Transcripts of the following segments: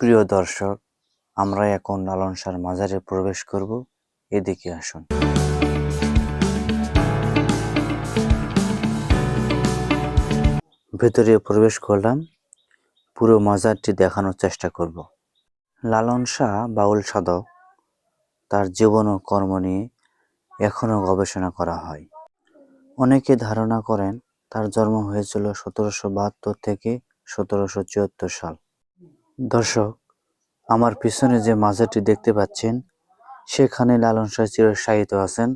প্রিয় দর্শক, আমরা এখন লালন শাহর মাজারে প্রবেশ করব। এদিকে আসুন। ভেতরে প্রবেশ করলাম। পুরো মাজারটি দেখানোর চেষ্টা করব। লালন শাহ বাউল সাধক। তার জীবন ও কর্ম নিয়ে এখনও গবেষণা করা হয়। অনেকে ধারণা করেন, তার জন্ম হয়েছিল সতেরোশো বাহাত্তর থেকে সতেরোশো চুয়াত্তর সাল। দর্শক, আমার পিছনে যে মাজারটি দেখতে পাচ্ছেন, সেখানে লালন শাহ চিরস্থায়িত আছেন।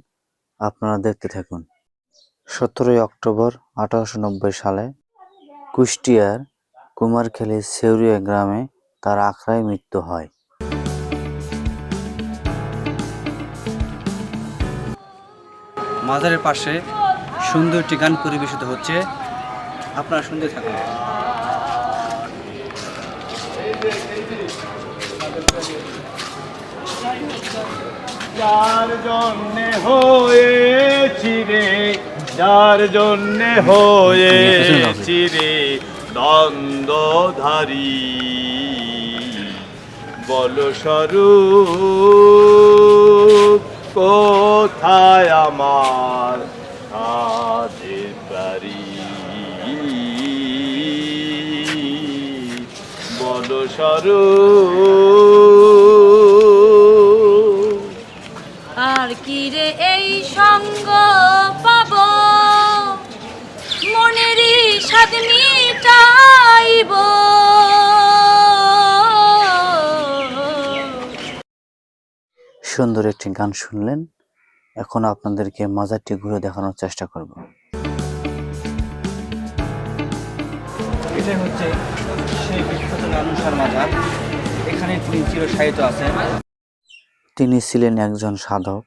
আপনারা দেখতে থাকুন। সতেরোই অক্টোবর আঠারোশো নব্বই সালে কুষ্টিয়ার কুমারখালী সেউরিয়া গ্রামে তার আখড়ায় মৃত্যু হয়। মাজারের পাশে সুন্দর একটি গান পরিবেশিত হচ্ছে। আপনারা শুনতে থাকুন। যার জন্যে হয়েছি রে যার জন্যে হয়েছি রে দ্বন্দ্বধারী। বল স্বরূপ কোথায় আমার স্বরূপ আর কি রে এই সঙ্গ পাব? মনেরই স্বাদ মিটাইব। সুন্দর একটি গান শুনলেন। এখন আপনাদেরকে মাজারটি ঘুরে দেখানোর চেষ্টা করব। এটাই হচ্ছে বিখ্যাত মাজার। এখানে তিনি চিরসাহিত আছেন। তিনি ছিলেন একজন সাধক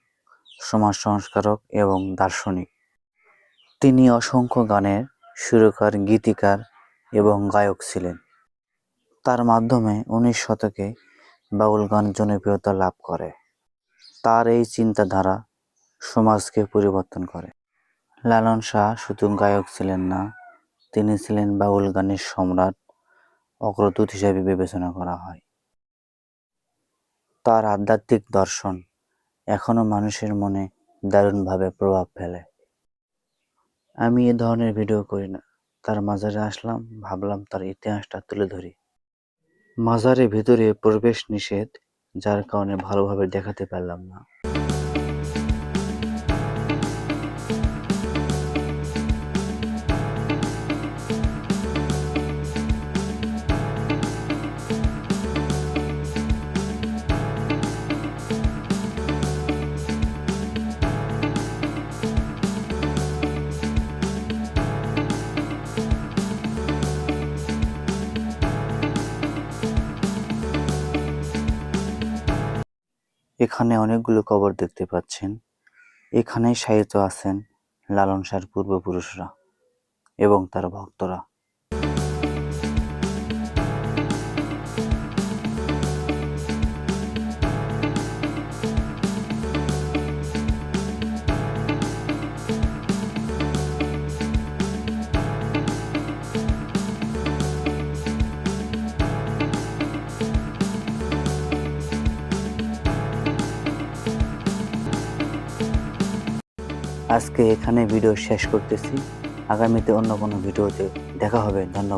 সমাজ সংস্কারক এবং দার্শনিক। তিনি অসংখ্য গানের সুরকার, গীতিকার এবং গায়ক ছিলেন। তার মাধ্যমে উনিশ শতকে বাউল গান জনপ্রিয়তা লাভ করে। তার এই চিন্তাধারা সমাজকে পরিবর্তন করে। লালন শাহ শুধু গায়ক ছিলেন না, তিনি ছিলেন বাউল গানের সম্রাট অগ্রদূত হিসেবে বিবেচনা করা হয়। তার আধ্যাত্মিক দর্শন এখনও মানুষের মনে দারুণভাবে প্রভাব ফেলে। আমি এ ধরনের ভিডিও করি না। তার মাজারে আসলাম, ভাবলাম তার ইতিহাসটা তুলে ধরি। মাজারে ভিতরে প্রবেশ নিষেধ, যার কারণে ভালোভাবে দেখাতে পারলাম না। এখানে অনেকগুলো কবর দেখতে পাচ্ছেন। এখানেই শায়িত আছেন লালন শাহর পূর্বপুরুষরা এবং তার ভক্তরা। আজকে এখানে ভিডিও শেষ করতেছি। আগামীতে অন্য কোনো ভিডিওতে দেখা হবে। ধন্যবাদ।